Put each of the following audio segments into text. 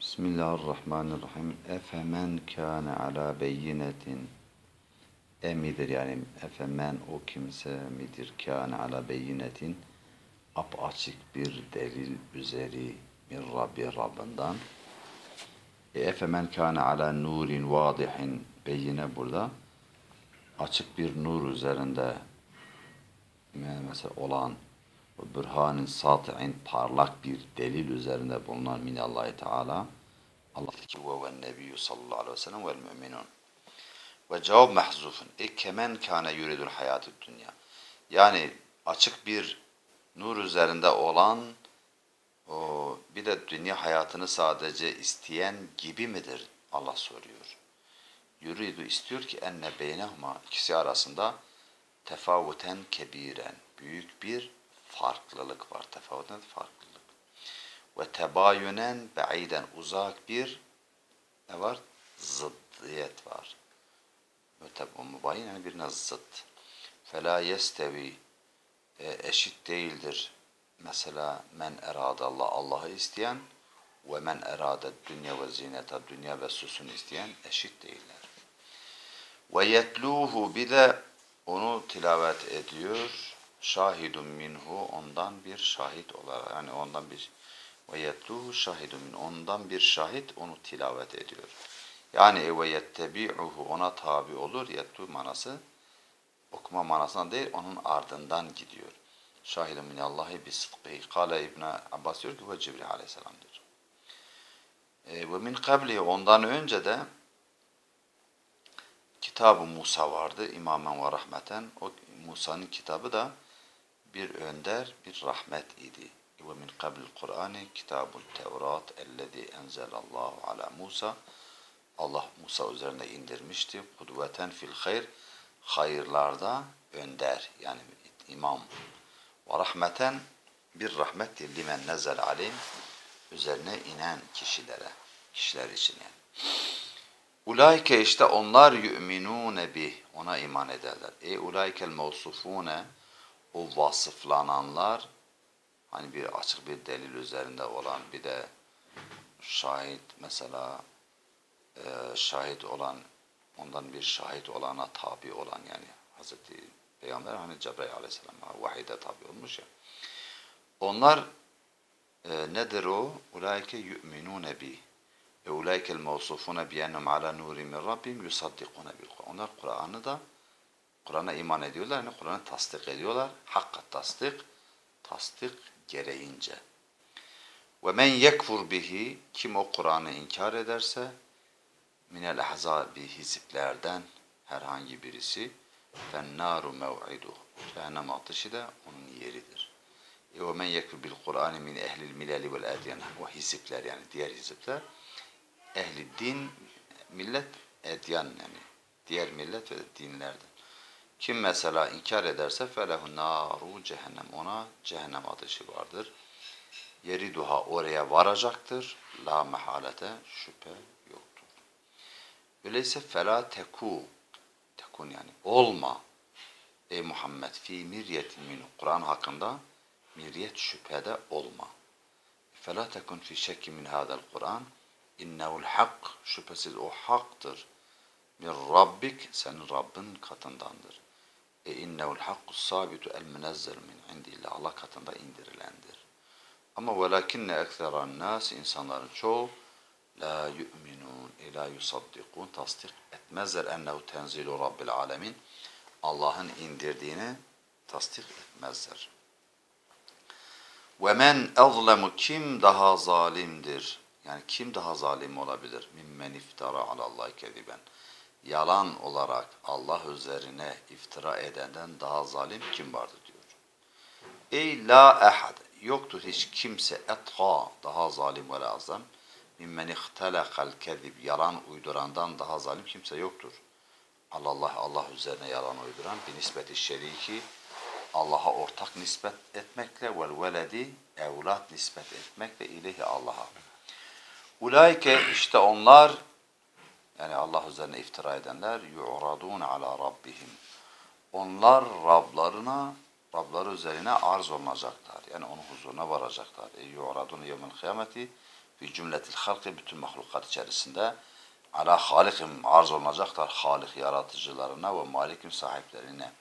Bismillahirrahmanirrahim. Efemen kâne alâ beyinetin emidir yani efemen o kimse midir? Kâne alâ beyinetin açık bir delil üzeri min Rabbi Rabbinden. E, efemen kâne alâ nurin vâdihin. Beyine burada açık bir nur üzerinde yani mesela olan bürhanin sati'in parlak bir delil üzerinde bulunan minallahi teala Allah ki ve ve nebiyyü sallallahu aleyhi ve sellem vel müminun. Ve cevap mahzufun. E kemen kâne yuridul hayatı dünya. Yani açık bir nur üzerinde olan o bir de dünya hayatını sadece isteyen gibi midir? Allah soruyor. Yuridu istiyor ki enne beynehuma ikisi arasında tefavuten kebiren büyük bir farklılık var. Tefavuten farklılık. Ve tebayünen be'iden uzak bir ne var? Zıddiyet var. Mübayin yani birine zıt. Fela yestevi e, eşit değildir. Mesela men erade Allah Allah'ı isteyen ve men erade dünya ve zineta dünya ve süsün isteyen eşit değiller. Ve yetluhu bir de onu tilavet ediyor. Şahidun minhu ondan bir şahit olarak yani ondan bir ve yetluhu şahidun min ondan bir şahit onu tilavet ediyor. Yani ve yettebi'uhu ona tabi olur. Yetlu manası okuma manasına değil onun ardından gidiyor. Şahidun minallahi bi sıdkı. Kale İbn Abbas diyor ki ve Cibril aleyhisselamdır. E, ve min kabli ondan önce de Kitab-ı Musa vardı imamen ve rahmeten. O Musa'nın kitabı da bir önder, bir rahmet idi. Ve min qabl Kur'an kitabul Tevrat ellezî enzelallahu ala Musa. Allah Musa üzerine indirmişti. Kudveten fil hayr. Hayırlarda önder yani imam. Ve rahmeten bir rahmettir limen nezel alim üzerine inen kişilere, kişiler için yani. Ulaike işte onlar yu'minune bih. Ona iman ederler. E ulaikel mevsufune o vasıflananlar hani bir açık bir delil üzerinde olan bir de şahit mesela e, şahit olan ondan bir şahit olana tabi olan yani Hazreti Peygamber hani Cebrail aleyhisselam'a vahide tabi olmuş ya. Onlar e, nedir o? Ulaike yu'minune bi. E, ulaike el mevsufune bi ennum ala nuri min rabbim yusaddiqune bil Onlar Kur'an'ı da Kur'an'a iman ediyorlar. Yani Kur'an'ı tasdik ediyorlar. Hakka tasdik, tasdik gereğince. Ve men yekfur bihi kim o Kur'an'ı inkar ederse minel ahzabi hiziplerden herhangi birisi fennaru mev'iduh. Cehennem ateşi de onun yeridir. E ve men yekfur bil Kur'an min ehlil milali vel adyan. O hizipler yani diğer hizipler ehli din millet edyan yani diğer millet ve dinlerden. Kim mesela inkar ederse felehu naru cehennem ona cehennem ateşi vardır. Yeri duha oraya varacaktır. La mehalete şüphe yoktur. Öyleyse fela teku tekun yani olma ey Muhammed fi miryetin min Kur'an hakkında miryet şüphede olma. Fela tekun fi şekki min hadal Kur'an İnnehul hak şüphesiz o haktır. Min Rabbik senin Rabbin katındandır. E innehul hakku sabitu el münezzel min indillah Allah katında indirilendir. Ama velakinne ekseran nas insanların çoğu la yu'minun ila yusaddikun tasdik etmezler ennehu tenzilu rabbil alemin Allah'ın indirdiğini tasdik etmezler. Ve men azlemu kim daha zalimdir? Yani kim daha zalim olabilir? Mimmen iftara alallahi kediben. Yalan olarak Allah üzerine iftira edenden daha zalim kim vardır diyor. Ey la ehad. Yoktur hiç kimse etha daha zalim ve azam. Mimmen ihtelakal kezib. Yalan uydurandan daha zalim kimse yoktur. Allah Allah üzerine yalan uyduran bir nispeti şeriki Allah'a ortak nispet etmekle vel veledi evlat nispet etmekle ilahi Allah'a. Ulaike işte onlar yani Allah üzerine iftira edenler yu'radun ala rabbihim. Onlar Rablarına Rabları üzerine arz olunacaklar. Yani onun huzuruna varacaklar. E yu'radun yevmel kıyameti bir cümletil halkı bütün mahlukat içerisinde ala halikim arz olunacaklar halik yaratıcılarına ve malikim sahiplerine.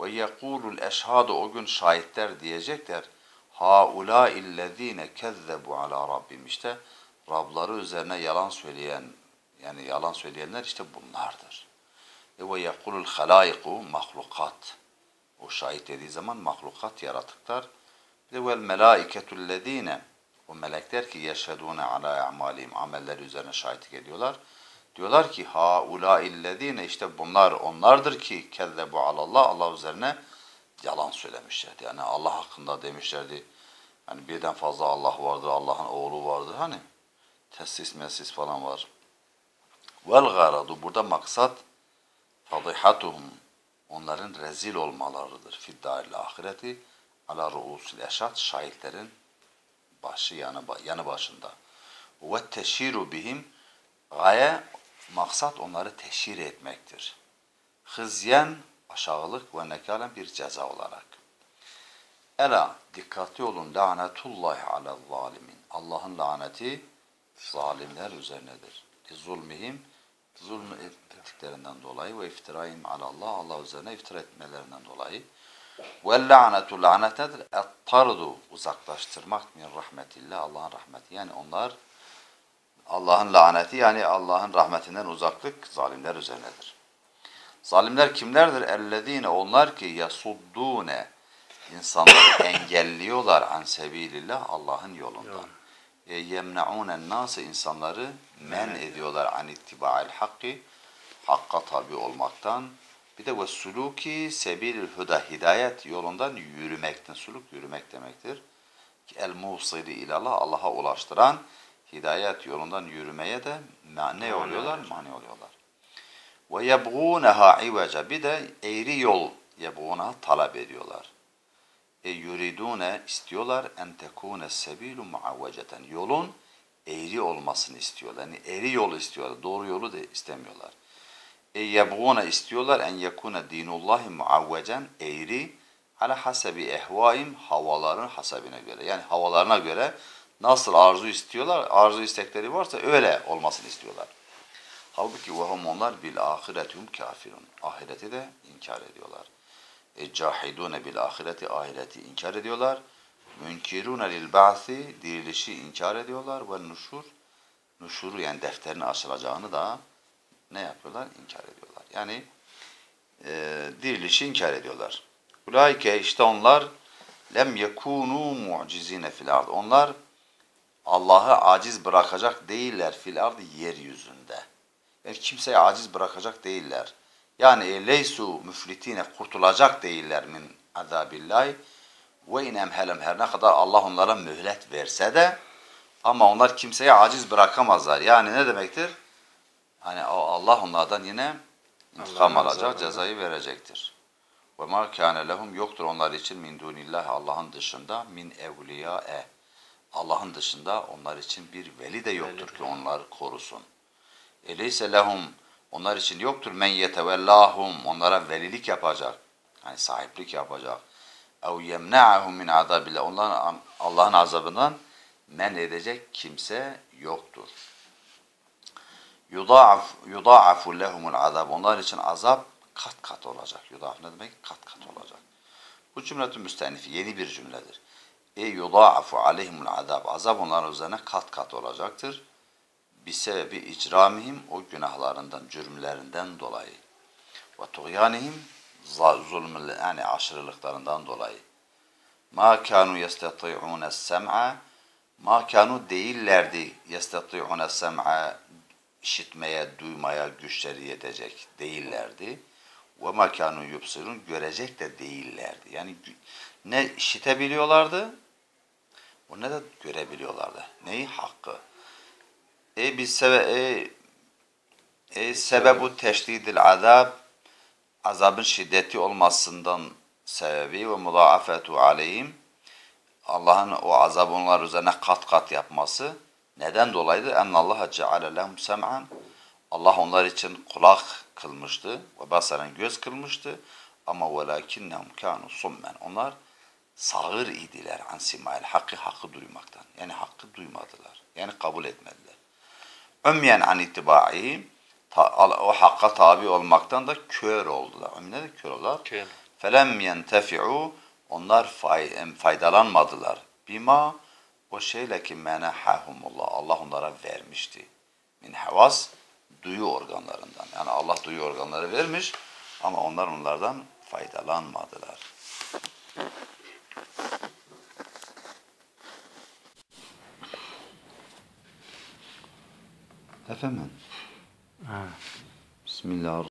Ve yekulul eşhadu o gün şahitler diyecekler. Haula illezine kezzebu ala rabbim işte Rabları üzerine yalan söyleyen yani yalan söyleyenler işte bunlardır. E ve yekulul halaiku mahlukat. O şahit dediği zaman mahlukat yaratıklar. De vel melaiketullezine o melekler ki yeşhedune ala a'malihim ameller üzerine şahitlik ediyorlar. Diyorlar ki ha ula illezine işte bunlar onlardır ki kezzebu alallah Allah üzerine yalan söylemişlerdi. Yani Allah hakkında demişlerdi. Hani birden fazla Allah vardır, Allah'ın oğlu vardır. Hani tesis mesis falan var. Vel garadu burada maksat fadihatuhum onların rezil olmalarıdır. Fiddaril ahireti ala ruusil eşat şahitlerin başı yanı, yanı başında. Ve teşiru bihim gaye maksat onları teşhir etmektir. Hızyen aşağılık ve nekalen bir ceza olarak. Ela dikkatli olun lanetullahi ala zalimin. Allah'ın laneti zalimler üzerinedir. Zulmihim zulmü ettiklerinden dolayı ve iftiraim ala Allah Allah üzerine iftira etmelerinden dolayı. Ve lanetu lanet nedir? Et-tardu uzaklaştırmak min rahmetillah Allah'ın rahmeti. Yani onlar Allah'ın laneti yani Allah'ın rahmetinden uzaklık zalimler üzerinedir. Zalimler kimlerdir? Ellezine onlar ki yasuddune insanları engelliyorlar an sebilillah Allah'ın yolundan. E, yemnaunen nase insanları men ediyorlar an ittiba'il hakkı hakka tabi olmaktan. Bir de ve suluki sebilül huda hidayet yolundan yürümekten. Suluk yürümek demektir. El musili ilallah Allah'a ulaştıran hidayet yolundan yürümeye de ne oluyorlar? Mani oluyorlar. Ve yebğûneha iveca bir de eğri yol yebğûneha talep ediyorlar. E yuridune istiyorlar en tekune sebilu muavveceten. Yolun eğri olmasını istiyorlar. Yani eğri yolu istiyorlar. Doğru yolu da istemiyorlar. E yebğûne istiyorlar en yekune dinullahi muavvecen eğri ala hasebi ehvaim havaların hasabine göre. Yani havalarına göre nasıl arzu istiyorlar, arzu istekleri varsa öyle olmasını istiyorlar. Halbuki vehum onlar bil ahiretum kafirun. Ahireti de inkar ediyorlar. E cahidune bil ahireti ahireti inkar ediyorlar. Münkirune lil ba'si dirilişi inkar ediyorlar ve nuşur nuşuru yani defterin açılacağını da ne yapıyorlar? İnkar ediyorlar. Yani e, dirilişi inkar ediyorlar. Ulaike işte onlar lem yekunu mucizine fil ard. Onlar Allah'ı aciz bırakacak değiller fil ardı yeryüzünde. Yani kimseye aciz bırakacak değiller. Yani e, leysu müflitine kurtulacak değiller min azabillahi ve in emhelem her ne kadar Allah onlara mühlet verse de ama onlar kimseye aciz bırakamazlar. Yani ne demektir? Hani Allah onlardan yine intikam alacak, cezayı verecektir. Ve ma kana lehum yoktur onlar için min dunillah Allah'ın dışında min evliyae. Allah'ın dışında onlar için bir veli de yoktur ki onları korusun. Eleyse lehum onlar için yoktur men yetevellahum onlara velilik yapacak. Yani sahiplik yapacak. Ev yemna'ahum min azabillah onların Allah'ın azabından men edecek kimse yoktur. Yudaaf yudaafu lehumul azab onlar için azap kat kat olacak. Yudaaf ne demek? Kat kat olacak. Bu cümletü müstenifi yeni bir cümledir. E yudaafu aleyhimul azab. Azap onların üzerine kat kat olacaktır. Bir sebebi icramihim o günahlarından, cürümlerinden dolayı. Ve tuğyanihim zulmü yani aşırılıklarından dolayı. Ma kanu yestati'une sem'a ma kanu değillerdi yestati'une sem'a işitmeye, duymaya güçleri yetecek değillerdi. Ve ma kanu yubsirun görecek de değillerdi. Yani ne işitebiliyorlardı ne de görebiliyorlardı. Neyi? Hakkı. E bir sebe e, e sebebu teşdidil azab azabın şiddeti olmasından sebebi ve mudaafetu aleyhim Allah'ın o azabı onlar üzerine kat kat yapması neden dolayıydı? En Allah ceale lehum sem'an Allah onlar için kulak kılmıştı ve basaran göz kılmıştı ama velakinnehum kanu summen onlar sağır idiler an simail hakkı hakkı duymaktan. Yani hakkı duymadılar. Yani kabul etmediler. Ömyen an itibai o hakka tabi olmaktan da kör oldular. Ömyen de kör oldular. Kör. Felem yentefi'u onlar fay, faydalanmadılar. Bima o şeyle ki menehahumullah Allah onlara vermişti. Min havas duyu organlarından. Yani Allah duyu organları vermiş ama onlar onlardan faydalanmadılar. Efendim. Bismillahirrahmanirrahim.